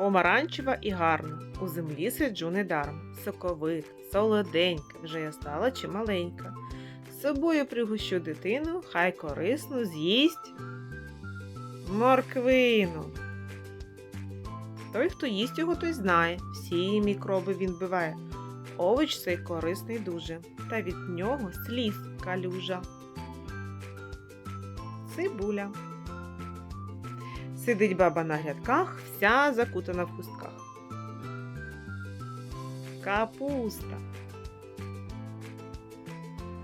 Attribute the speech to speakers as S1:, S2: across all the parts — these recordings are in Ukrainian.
S1: Помаранчева і гарна. У землі сиджу недаром. Соковита, солоденька, вже я стала чималенька. З собою пригощу дитину, хай корисно з'їсть морквину. Той, хто їсть його, той знає, всі мікроби він биває. Овоч цей корисний дуже, та від нього сліз калюжа. Цибуля. Сидить баба на грядках, вся закутана в хустках. Капуста.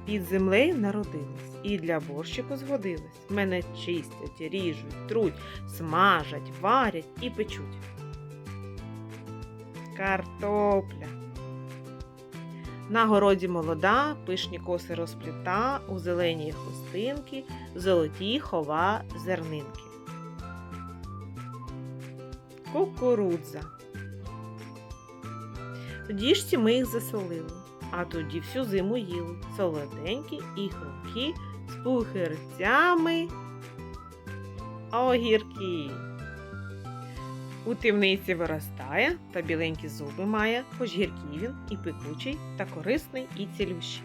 S1: Під землею народилась і для борщику згодилась. Мене чистять, ріжуть, труть, смажать, варять і печуть. Картопля. На городі молода, пишні коси розпліта, у зеленій хустинки, золоті хова зернинки. Кукурудза. В діжці ми їх засолили, а тоді всю зиму їли. Солоденькі і хрумкі, з пухирцями огірки. У темниці виростає та біленькі зуби має, хоч гіркий він і пекучий, та корисний і цілющий.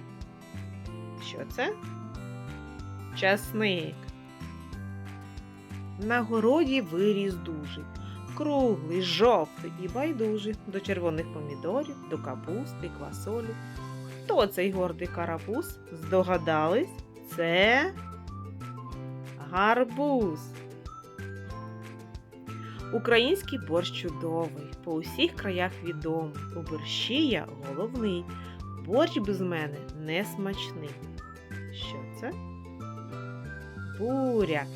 S1: Що це? Часник. На городі виріс дужий, круглий, жовтий і байдужий до червоних помідорів, до капусти, квасолі. Хто цей гордий карапуз? Здогадались? Це гарбуз. Український борщ чудовий, по усіх краях відомий. У борщі я головний. Борщ без мене не смачний. Що це? Буряк.